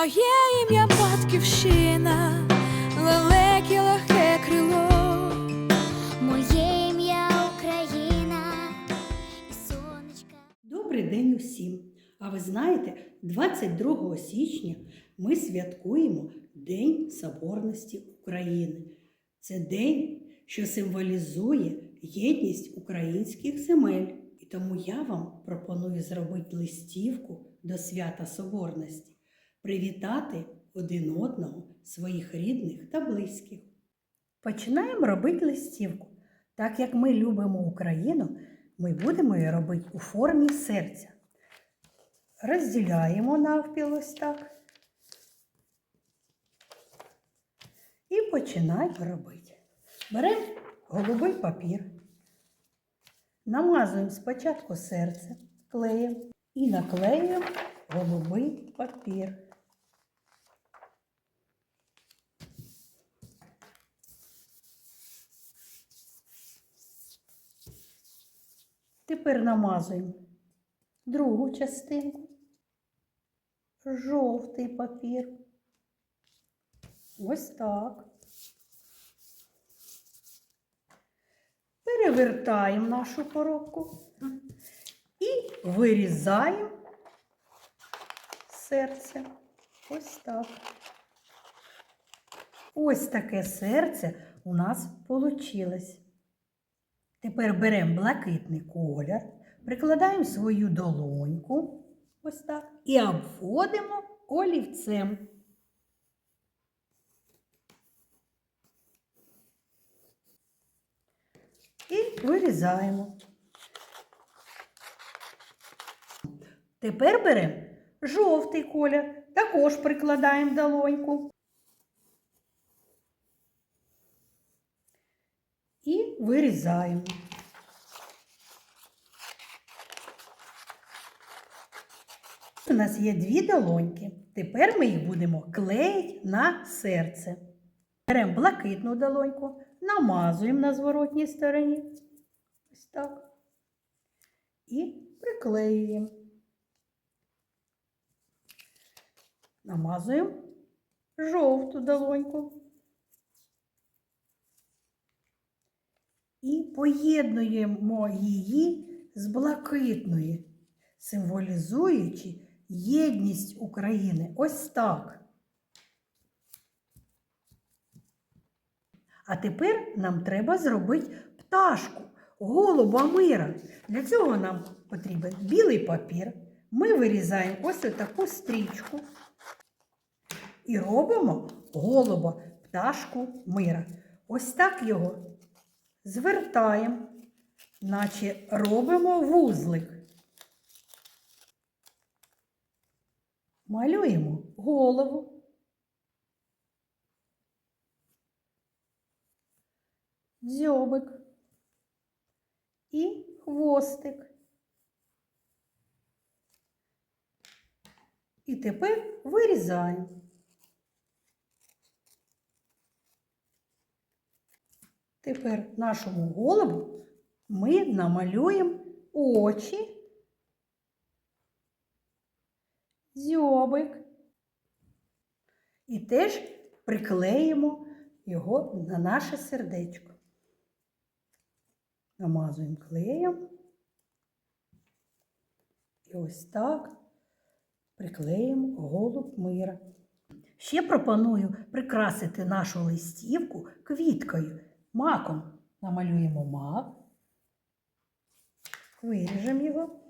Моє ім'я батьківщина, лелеки легке крило. Моє ім'я Україна і сонечка. Добрий день усім! А ви знаєте, 22 січня ми святкуємо День Соборності України. Це день, що символізує єдність українських земель. І тому я вам пропоную зробити листівку до свята Соборності, привітати один одного своїх рідних та близьких. Починаємо робити листівку. Так як ми любимо Україну, ми будемо її робити у формі серця. Розділяємо навпіл ось так. І починаємо робити. Беремо голубий папір, намазуємо спочатку серце клеєм і наклеюємо голубий папір. Тепер намазуємо другу частинку, жовтий папір. Ось так. Перевертаємо нашу коробку і вирізаємо серце. Ось так. Ось таке серце у нас вийшло. Тепер беремо блакитний колір, прикладаємо свою долоньку, ось так, і обводимо олівцем. І вирізаємо. Тепер беремо жовтий колір, також прикладаємо долоньку. І вирізаємо. У нас є дві долоньки. Тепер ми їх будемо клеїти на серце. Беремо блакитну долоньку, намазуємо на зворотній стороні. Ось так. І приклеюємо. Намазуємо жовту долоньку. І поєднуємо її з блакитною, символізуючи єдність України. Ось так. А тепер нам треба зробити пташку, голуба мира. Для цього нам потрібен білий папір. Ми вирізаємо ось таку стрічку і робимо голуба, пташку мира. Ось так його звертаємо, наче робимо вузлик. Малюємо голову. дзьобик і хвостик. І тепер вирізаємо. Тепер нашому голубу ми намалюємо очі, дзьобик і теж приклеїмо його на наше сердечко. Намазуємо клеєм. І ось так приклеїмо голуб мира. Ще пропоную прикрасити нашу листівку квіткою, маком. Намалюємо мак, виріжемо його.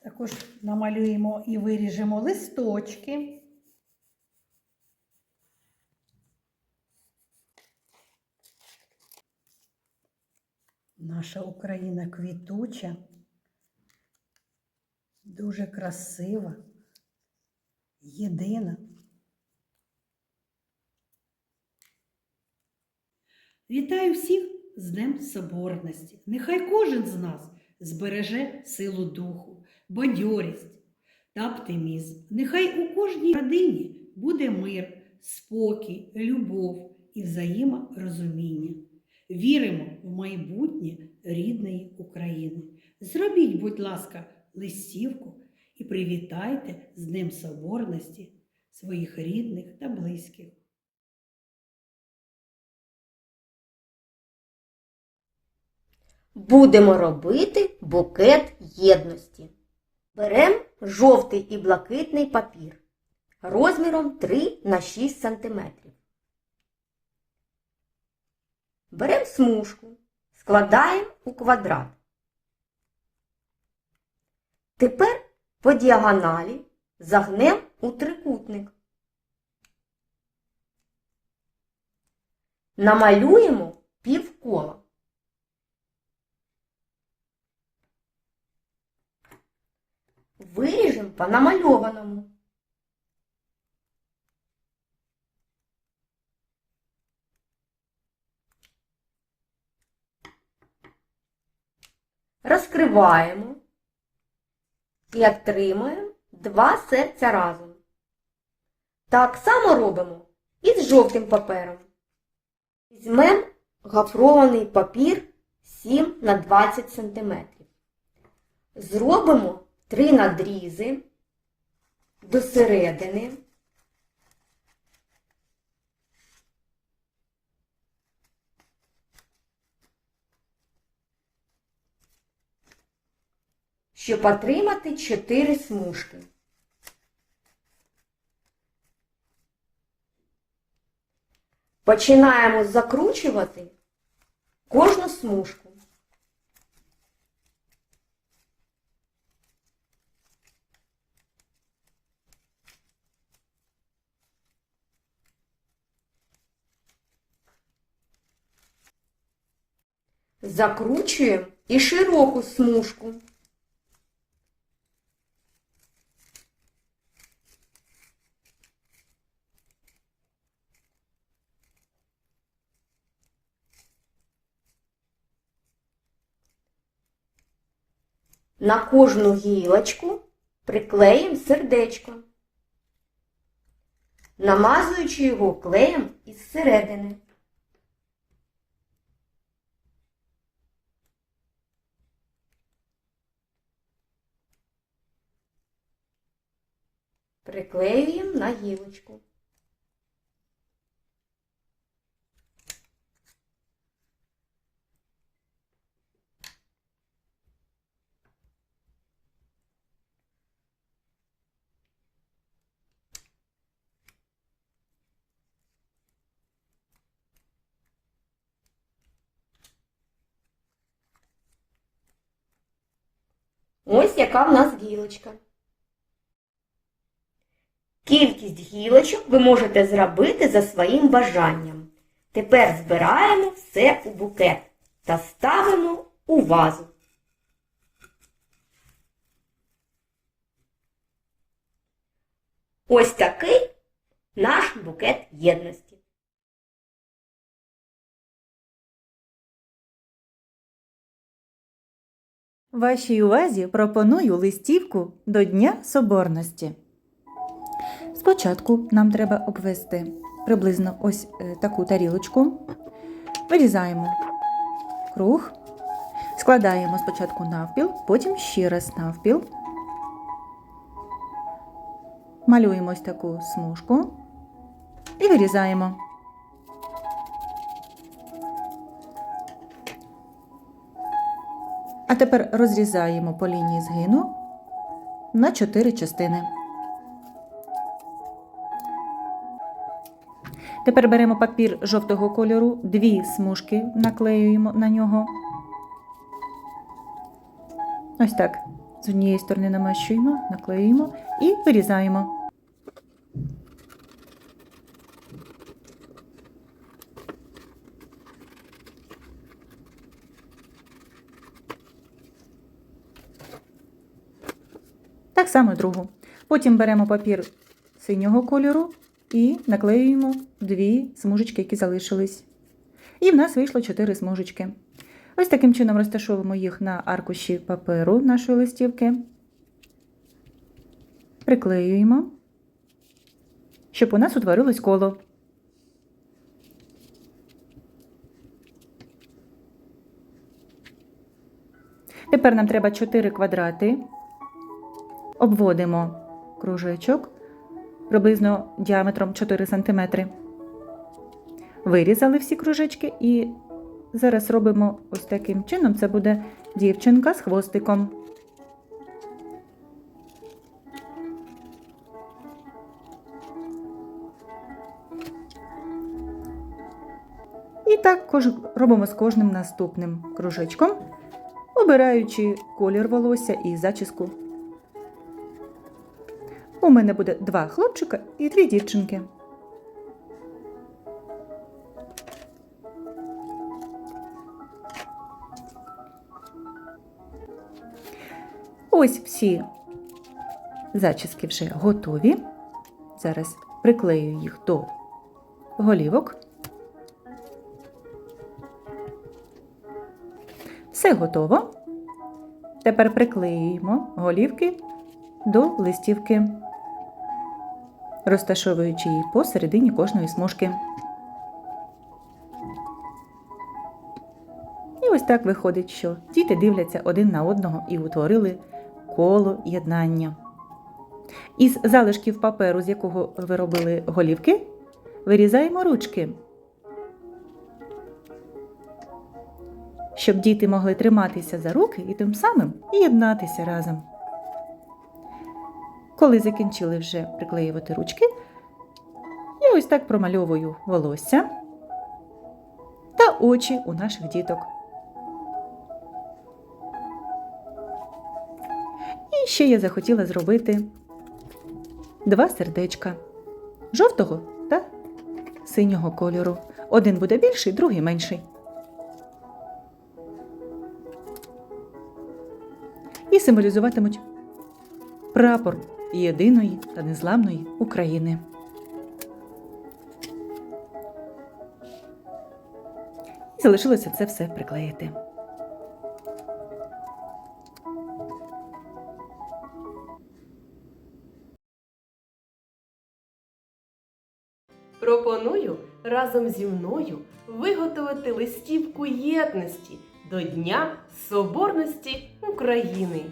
Також намалюємо і виріжемо листочки. Наша Україна квітуча, дуже красива, єдина. Вітаю всіх з Днем Соборності. Нехай кожен з нас збереже силу духу, бадьорість та оптимізм. Нехай у кожній родині буде мир, спокій, любов і взаєморозуміння. Віримо в майбутнє рідної України. Зробіть, будь ласка, листівку і привітайте з Днем Соборності своїх рідних та близьких. Будемо робити букет єдності. Беремо жовтий і блакитний папір розміром 3 на 6 см. Беремо смужку, складаємо у квадрат. Тепер по діагоналі загнемо у трикутник. Намалюємо півкола. Виріжемо по намальованому. Розкриваємо і отримуємо два серця разом. Так само робимо і з жовтим папером. Візьмемо гофрований папір 7 на 20 см. Зробимо три надрізи до середини. Щоб отримати 4 смужки. Починаємо закручувати кожну смужку. Закручуємо і широку смужку. На кожну гілочку приклеїмо сердечко, намазуючи його клеєм із середини. Приклеюємо на гілочку. Ось яка в нас гілочка. Кількість гілочок ви можете зробити за своїм бажанням. Тепер збираємо все у букет та ставимо у вазу. Ось такий наш букет єдності. Вашій увазі пропоную листівку до Дня Соборності. Спочатку нам треба обвести приблизно ось е, таку тарілочку. Вирізаємо круг, складаємо спочатку навпіл, потім ще раз навпіл. Малюємо ось таку смужку і вирізаємо. А тепер розрізаємо по лінії згину на 4 частини. Тепер беремо папір жовтого кольору, дві смужки наклеюємо на нього. Ось так. З однієї сторони намащуємо, наклеюємо і вирізаємо. Так само другу. Потім беремо папір синього кольору і наклеюємо дві смужечки, які залишились. І в нас вийшло чотири смужечки. Ось таким чином розташовуємо їх на аркуші паперу нашої листівки. Приклеюємо, щоб у нас утворилось коло. Тепер нам треба 4 квадрати. Обводимо кружечок приблизно діаметром 4 см. Вирізали всі кружечки і зараз робимо ось таким чином. Це буде дівчинка з хвостиком. І так робимо з кожним наступним кружечком, обираючи колір волосся і зачіску. У мене буде два хлопчика і дві дівчинки. Ось всі зачіски вже готові. Зараз приклею їх до голівок. Все готово. Тепер приклеюємо голівки до листівки, розташовуючи її посередині кожної смужки. І ось так виходить, що діти дивляться один на одного і утворили коло єднання. Із залишків паперу, з якого ви робили голівки, вирізаємо ручки. щоб діти могли триматися за руки і тим самим єднатися разом. Коли закінчили вже приклеювати ручки, я ось так промальовую волосся та очі у наших діток. І ще я захотіла зробити два сердечка жовтого та синього кольору. Один буде більший, другий менший. і символізуватимуть прапор єдиної та незламної України. І залишилося це все приклеїти. Пропоную разом зі мною виготовити листівку єдності до Дня Соборності України.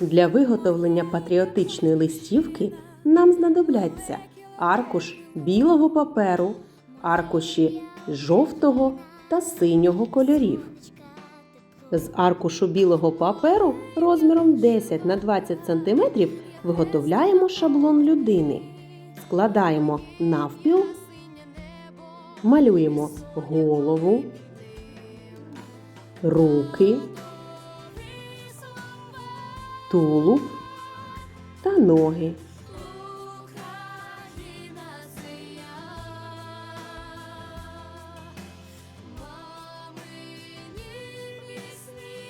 Для виготовлення патріотичної листівки нам знадобляться аркуш білого паперу, аркуші жовтого та синього кольорів. З аркушу білого паперу розміром 10 на 20 см виготовляємо шаблон людини. Складаємо навпіл, малюємо голову, руки, тулуб та ноги.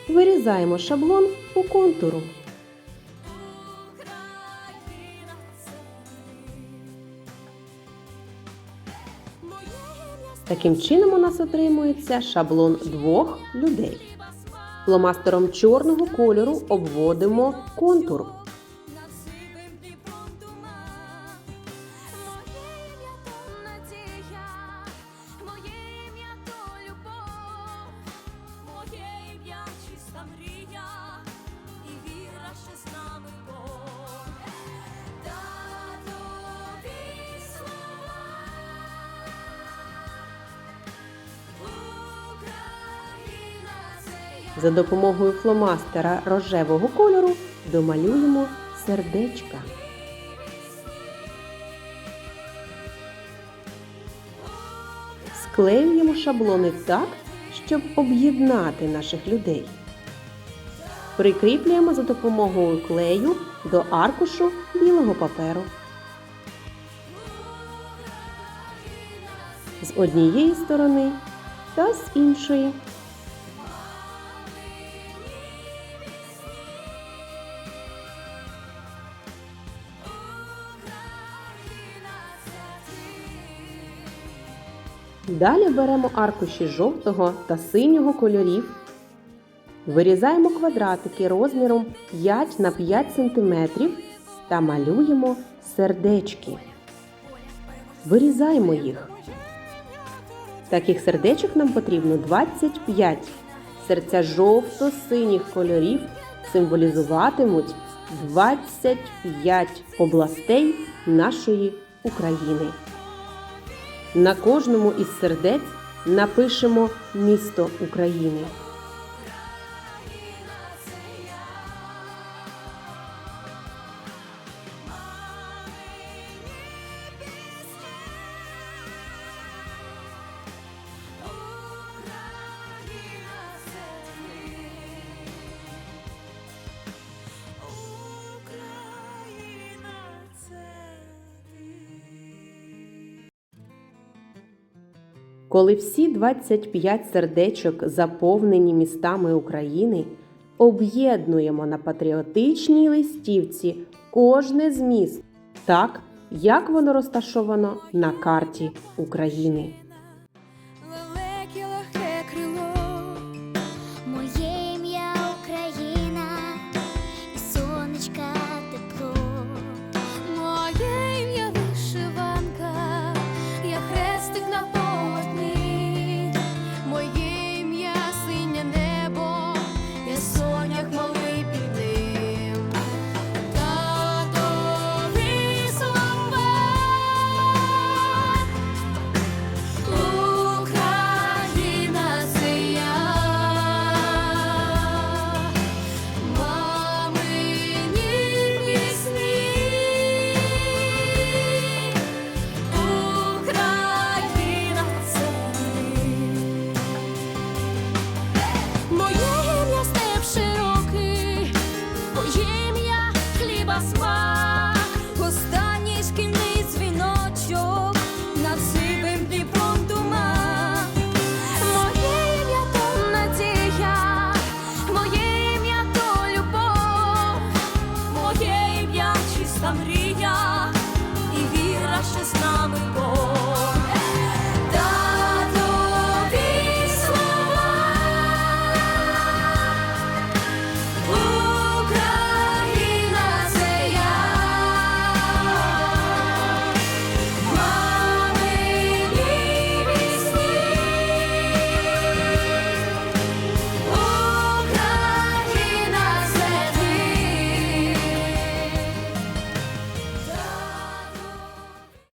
Вирізаємо шаблон по контуру. Таким чином у нас отримується шаблон двох людей. Фломастером чорного кольору обводимо контур. За допомогою фломастера рожевого кольору домалюємо сердечка. Склеюємо шаблони так, щоб об'єднати наших людей. Прикріплюємо за допомогою клею до аркушу білого паперу. З однієї сторони та з іншої. Далі беремо аркуші жовтого та синього кольорів. Вирізаємо квадратики розміром 5 на 5 см та малюємо сердечки. Вирізаємо їх. Таких сердечок нам потрібно 25. Серця жовто-синіх кольорів символізуватимуть 25 областей нашої України. На кожному із сердець напишемо місто України. Коли всі 25 сердечок заповнені містами України, об'єднуємо на патріотичній листівці кожне з міст так, як воно розташовано на карті України. мрія.